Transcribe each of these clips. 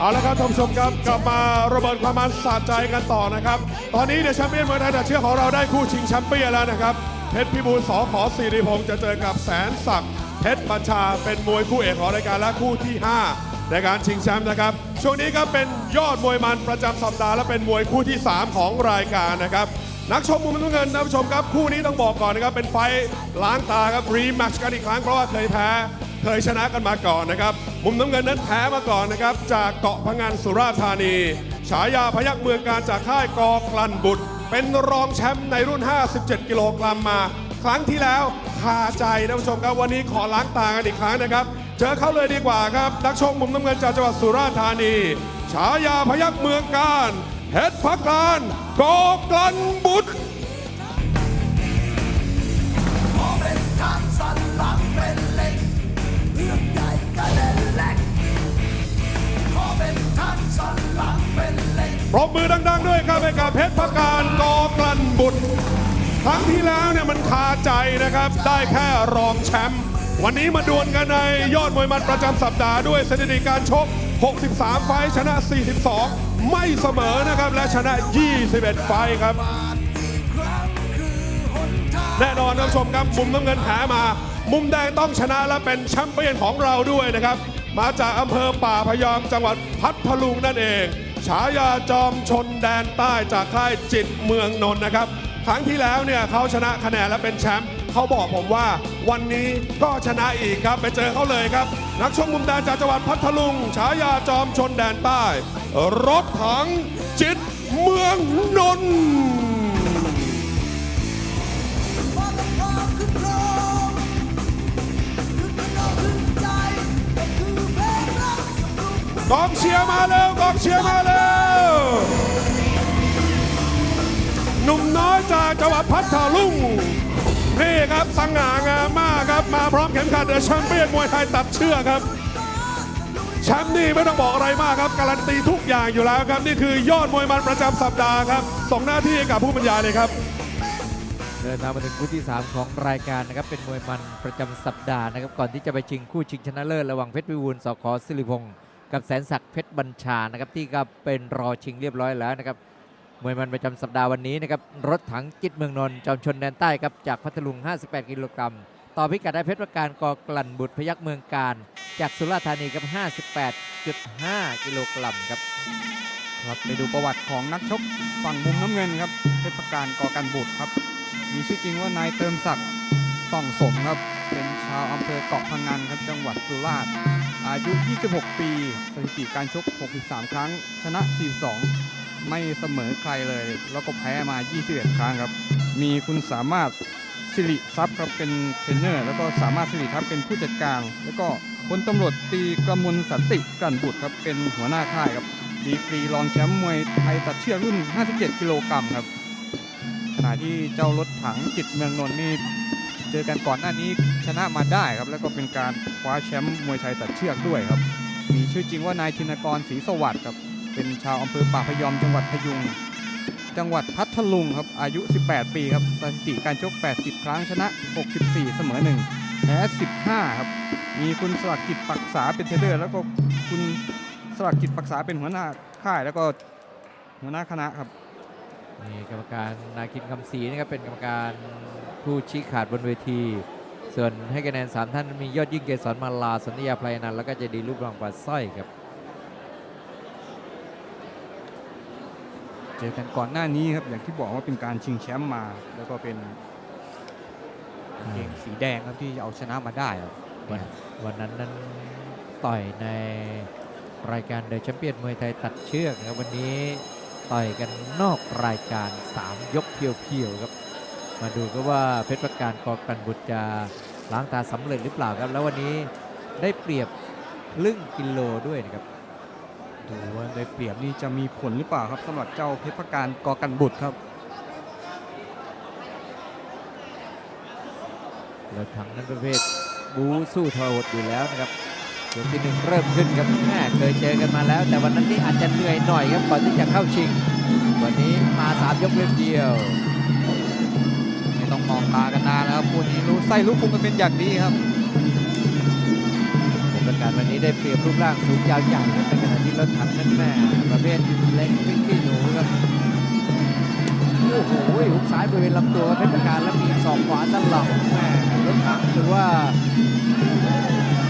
เอาละครับท่านผู้ชมครับกลับมาระเบิดความมันสะใจกันต่อนะครับ ตอนนี้เดอะแชมเปี้ยนมวยไทยแต่เชื่อของเราได้คู่ชิงแชมเปี้ยนแล้วนะครับเพชรพิบูลสอขอสิริพงศ์จะเจอกับแสนศักดิ์เพชรบัญชาเป็นมวยคู่เอกของรายการและคู่ที่ 5 ในการชิงแชมป์นะครับ ช่วงนี้ก็เป็นยอดมวยมันประจำสัปดาห์และเป็นมวยคู่ที่ 3 ของรายการนะครับนักชมมุมน้ำเงินท่านผู้ชมครับ คู่นี้ต้องบอกก่อนนะครับ เป็นไฟล้างตาครับรีแมตช์กันอีกครั้งเพราะว่าเคยแพ้ เคยชนะกันมาก่อนนะครับ มุมน้ำเงินนั้นแพ้มาก่อนนะครับ จากเกาะพังงานสุราษฎร์ธานี ฉายาพยักเมืองการจากค่ายกอกลันบุตร เป็นรองแชมป์ในรุ่น 57 กิโลกรัมมา ครั้งที่แล้วคาใจท่านผู้ชมครับวันนี้ขอล้างตากันอีกครั้งนะครับ เจอเขาเลยดีกว่าครับนักชกมุมน้ำเงินจากจังหวัดสุราษฎร์ธานี ฉายาพยักเมืองการเพชรพักการกอกลันบุตร บมือดัง ๆ ด้วยครับให้กับเพชรพักการกอกลันบุตรครั้งที่แล้วเนี่ยมันคาใจนะครับ ได้แค่รองแชมป์วันนี้มาดวลกันในยอดมวยมันประจำสัปดาห์ด้วยสถิติการชก 63 ไฟชนะ 42 ไม่เสมอนะครับ และชนะ 21 ไฟครับ แน่นอนท่านผู้ชมครับ มุมน้ำเงินแพ้มา มุมแดงต้องชนะและเป็นแชมป์เปี้ยนของเราด้วยนะครับ มาจากอำเภอป่าพยอมจังหวัดพัทลุงนั่นเอง ฉายาจอมชนแดนใต้จากค่ายจิตเมืองนนท์นะครับ ครั้งที่แล้วเนี่ยเขาชนะคะแนนและเป็นแชมป์เขาบอกผมว่า วันนี้ก็ชนะอีกครับไปเจอเขาเลยครับ นักชกมุมแดงจากจังหวัดพัทลุง ฉายาจอมชนแดนใต้ รถถังจิตเมืองนนท์ กองเชียร์มาแล้วกองเชียร์มาแล้วหนุ่มน้อยจากจังหวัดพัทลุงนี่ครับสง่างามมากครับมาพร้อมเข็มขัดเดอะแชมเปี้ยนมวยไทยตัดเชือกครับแชมป์นี่ไม่ต้องบอกอะไรมากครับการันตีทุกอย่างอยู่แล้วครับ นี่คือยอดมวยมันประจำสัปดาห์ครับส่งหน้าที่ให้กับผู้บรรยายเลยครับ เดินทางมาถึงคู่ที่ 3 ของรายการนะครับ เป็นมวยมันประจำสัปดาห์นะครับ ก่อนที่จะไปชิงคู่ชิงชนะเลิศระหว่างเพชรวิวูลสขสิริพงศ์ กับแสนศักดิ์เพชรบัญชานะครับที่ก็เป็นรอชิงเรียบร้อยแล้วนะครับมวยมันประจำสัปดาห์วันนี้นะครับรถถังจิตเมืองนนท์จอมชนแดนใต้ครับจากพัทลุง 58 กิโลกรัมต่อพิกัดได้เพชรประการกอกลั่นบุตรพยักเมืองการ จากสุราษฎร์ธานีครับ 58.5 กิโลกรัมครับครับไปดูประวัติของนักชกฝั่งมุมน้ำเงินครับเพชรประการกอกันบุตรครับ มีชื่อจริงว่านายเติมศักดิ์ส่องสมครับเป็นชาวอำเภอเกาะพังงานครับจังหวัดสุราษฎร์ อายุ 26 ปี สถิติการชก 63 ครั้ง ชนะ 42 ไม่เสมอใครเลย แล้วก็แพ้มา 21 ครั้งครับ มีคุณสามารถสิริทรัพย์ครับเป็นเทรนเนอร์ แล้วก็สามารถสิริทรัพย์เป็นผู้จัดการ แล้วก็พลตำรวจตีกำมลสันติกลั่นบุตรครับเป็นหัวหน้าค่ายครับดีกรีรองแชมป์มวยไทยตัดเชือกรุ่น 57 กิโลกรัมครับขณะที่เจ้ารถถังจิตเมืองนนท์นี่เจอกันก่อนหน้านี้ ชนะมาได้ครับแล้วก็เป็นการคว้าแชมป์มวยไทยตัดเชือกด้วยครับ มีชื่อจริงว่านายธินกรศรีสวัสดิ์ครับเป็นชาวอำเภอป่าพยอมจังหวัดพยุงจังหวัดพัทลุงครับอายุ 18 ปีครับสถิติการชก 80 ครั้งชนะ 64 เสมอ1แพ้15 ครับ มีคุณสลักจิตปักษาเป็นเทเดอร์ แล้วก็คุณสลักจิตปักษาเป็นหัวหน้าค่ายแล้วก็หัวหน้าคณะครับนี่กรรมการนาคินคำศรีนะครับเป็นกรรมการผู้ชี้ขาดบนเวที ส่วนให้คะแนน 3 ท่านมียอดยิ่งเกษรมาลาสัญญาไพรนันท์แล้วก็เจดีรูปรองปลาสร้อยครับ เจอกันก่อนหน้านี้ครับอย่างที่บอกว่าเป็นการชิงแชมป์มา แล้วก็เป็นกางเกงสีแดงครับที่เอาชนะมาได้ครับวันวันนั้นนั้นต่อยในรายการเดอะแชมเปี้ยนมวยไทยตัดเชือกนะครับวันนี้ต่อยกันนอกรายการ 3 ยกเพียวๆครับ มาดูก็ว่าเพชรประการกอกันบุตรจะล้างตาสำเร็จหรือเปล่าครับ แล้ววันนี้ได้เปรียบครึ่งกิโลด้วยนะครับดูว่าได้เปรียบนี่จะมีผลหรือเปล่าครับสำหรับเจ้าเพชรประการกอกันบุตรครับรถถังนั้นประเภทบูสู้ทรหดอยู่แล้วนะครับยกที่หนึ่งเริ่มขึ้นครับแม่เคยเจอกันมาแล้ว แต่วันนั้นนี่อาจจะเหนื่อยหน่อยครับก่อนที่จะเข้าชิง วันนี้มาสามยกเล่มเดียว ครับคู่นี้รู้ไส้รู้พุงกันเป็นอย่างดีครับปกการวันนี้ได้เปรียบรูปร่างสูงยาวใหญ่ครับในขณะที่รถถังนั้นแม่ประเภทเล็กพริกขี้หนูครับโอ้โหหุกซ้ายบริเวณลำตัวเพชรประการแล้วมีศอกขวาสลับแม่รถถังหรือว่า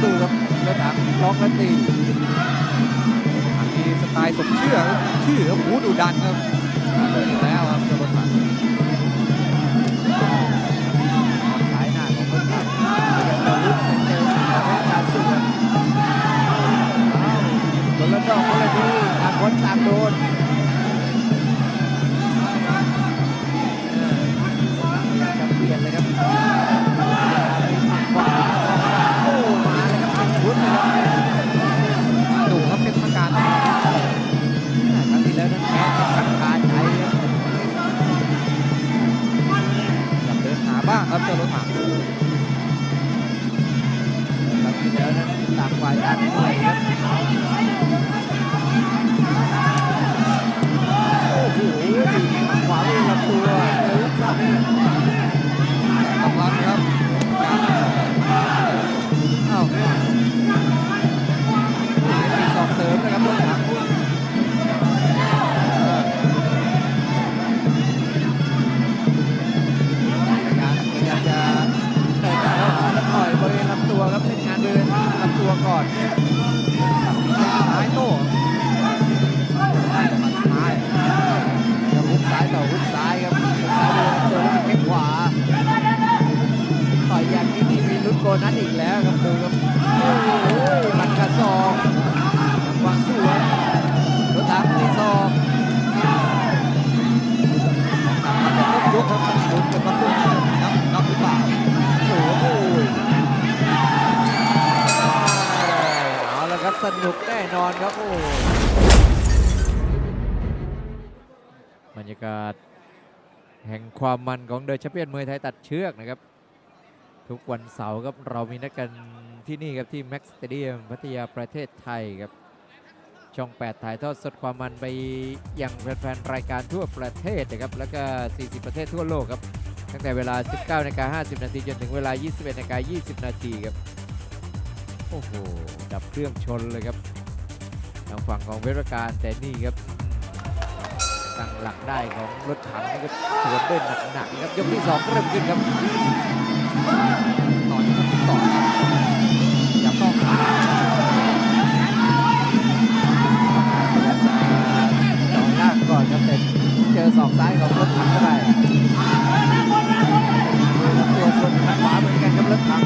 ดูครับรถถังล็อกและตีมีสไตล์สมเชื่อครับชื่อครับหูดุดันครับ ต่างคนตางโดน นี่มีลุ้นโบนัสอีกแล้วครับดูครับโอ้โหมัดกระซองวางสวยรถถังมีซอกลับมาจะครบยกครับมันลุ้นกันว่าคู่นี้นับนับหรือเปล่าโอ้โหเอาละครับสนุกแน่นอนครับโอ้บรรยากาศแห่งความมันของเดอะแชมเปี้ยนมวยไทยตัดเชือกนะครับ ทุกวันเสาร์ครับเรามีนัดกันที่นี่ครับที่แม็กซ์สเตเดียมพัทยาประเทศไทยครับ ช่อง 8 ถ่ายทอดสดความมันไปยังแฟนๆรายการทั่วประเทศนะครับ แล้วก็ 40 ประเทศทั่วโลกครับ ตั้งแต่เวลา 19นาฬิกา50 นาทีจนถึงเวลา 21นาฬิกา20 นาทีครับ โอ้โห ดับเครื่องชนเลยครับทางฝั่งของเวรการแต่นี่ครับ ตั้งหลักได้ของรถถังนะครับสวนด้วยหนักๆครับยกที่2เริ่มขึ้นครับต่อที่ยกที่องครับยับเข้าหาจองล่างก่อนครับแต่เจอศอกซ้ายของรถถังเข้าไปตัวส่วนทางขวาเหมือนกันครับรถถัง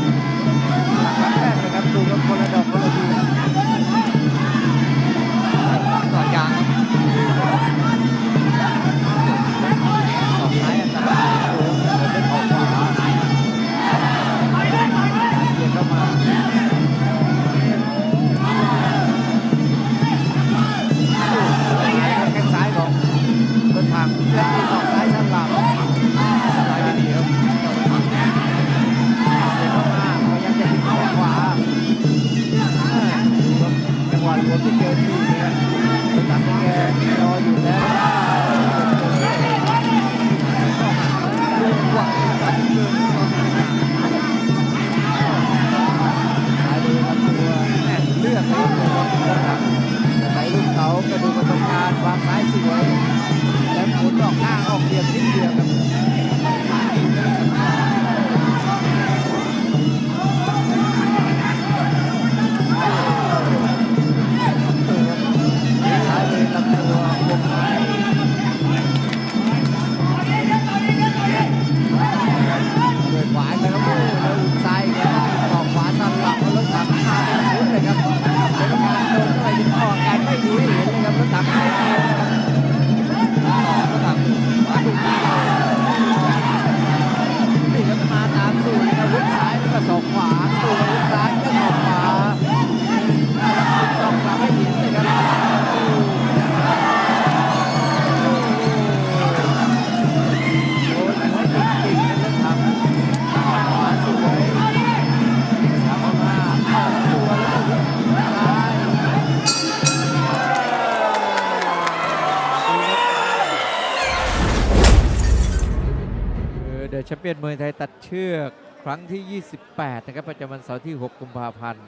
แชมเปี้ยนมวยไทยตัดเชือกครั้งที่ 28 นะครับประจำวันเสาร์ที่ 6 กุมภาพันธ์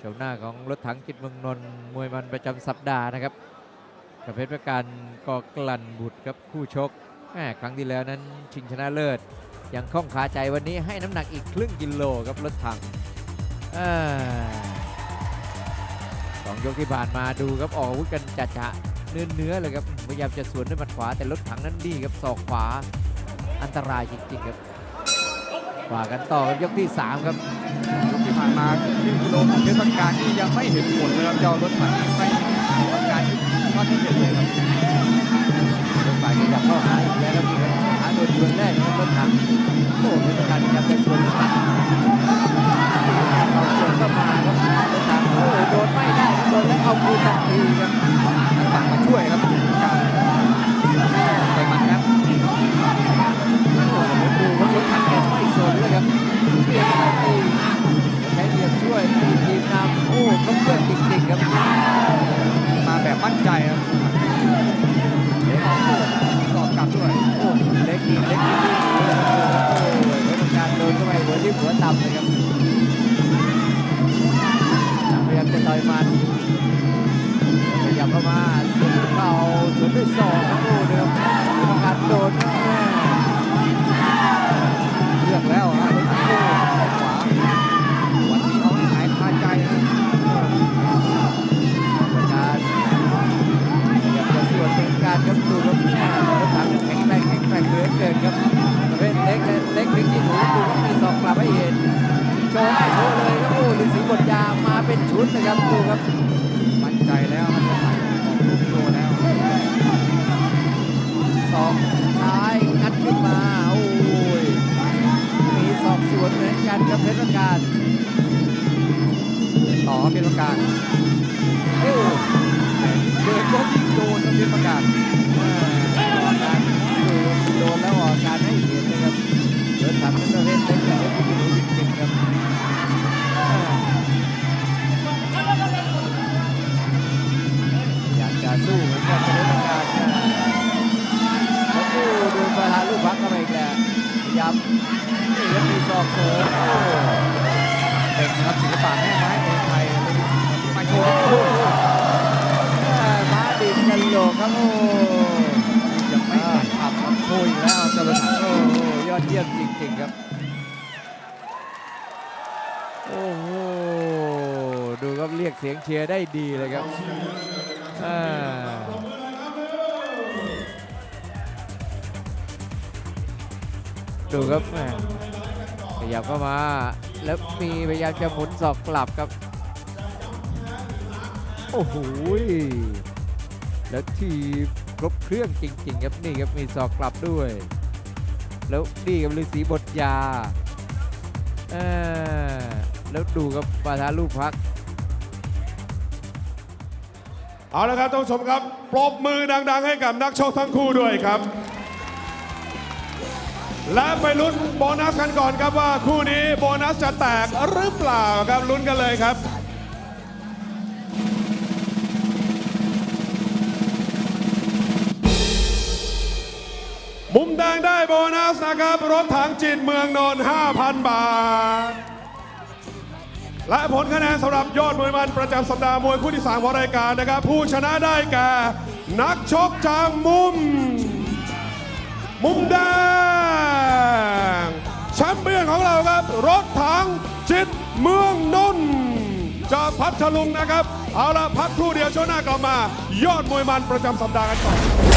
ชมหน้าของรถถังจิตเมืองนนท์มวยมันประจำสัปดาห์นะครับกับเพชรประการกอกลั่นบุตรครับคู่ชกครั้งที่แล้วนั้นชิงชนะเลิศยังคล่องขาใจวันนี้ให้น้ำหนักอีกครึ่งกิโลครับรถถังอสองยกที่ผ่านมาดูครับออกอาวุธกันจัดจะเนื้อเนื้อเลยครับพยายามจะสวนด้วยหมัดขวาแต่รถถังนั้นดีครับศอกขวา อันตรายจริงๆครับว่ากันต่อครับยกที่สามครับยกที่ผ่านมาครึ่งกิโลของเพชรประการนี่ยังไม่เห็นผลเลยครับเจ้ารถถังนี่ไม่มีอาการที่ก็ไม่เห็นเลยครับรถไฟขยับเข้าหาอีกแล้วครับนี่ครับหาโดนชวนแรกครับรถถังโอ้เป็นประการพยายามจะสวนรถถังเอาสวนก็มาครับรถถังโอ้โดนไม่ได้โดนแล้วเอาคืนทันทีครับ ครับดูครับ มั่นใจแล้วครับรถถังออกลูกโชว์แล้วศอกซ้ายงัดขึ้นมาโอ้ยมีศอกสวนเหมือนกันครับเพชรประการต่อเพชรประการโอ้เดินก็ยิงโดนครับเพชรประการโดนแล้ว พักเข้าไปอีกแล้วพยายามนี่ครับมีศอกเสริมโอ้เป็นครับศิลปะแม่ไม้เมืองไทยม่โชว์โหมาดินกันโลกครับโอ้ยังไม่ขับครับโชว์อีกแล้วจ้ารถถังโอ้ยอดเยี่ยมจริงๆครับ โอ้โหดูครับเรียกเสียงเชียร์ได้ดีเลยครับ ดูครับแม่ขยับเข้ามา แล้วมีพยายามจะหมุนศอกกลับครับ โอ้โหแล้วทีครบเครื่องจริง ๆ ครับนี่ครับมีศอกกลับด้วย แล้วนี่ครับฤาษีบทยาเออแล้วดูครับปาทาลูกพักเอาละครับท่านผู้ชมครับ ปรบมือดัง ๆ ให้กับนักชกทั้งคู่ด้วยครับ และไปลุ้นโบนัสกันก่อนครับว่าคู่นี้โบนัสจะแตกหรือเปล่าครับลุ้นกันเลยครับ มุมแดงได้โบนัสนะครับ รถถังจิตเมืองนนท์5,000 บาท และผลคะแนนสำหรับยอดมวยมันประจำสัปดาห์มวยคู่ที่ 3 ของรายการนะครับ ผู้ชนะได้แก่ นักชกจากมุม มุมแดง งแชมเปี้ยนของเราครับ รถถังจิตเมืองนนท์จากพัทลุงนะครับ เอาละพักครู่เดียวช่วงหน้ากลับมา ยอดมวยมันประจำสัปดาห์กันต่อ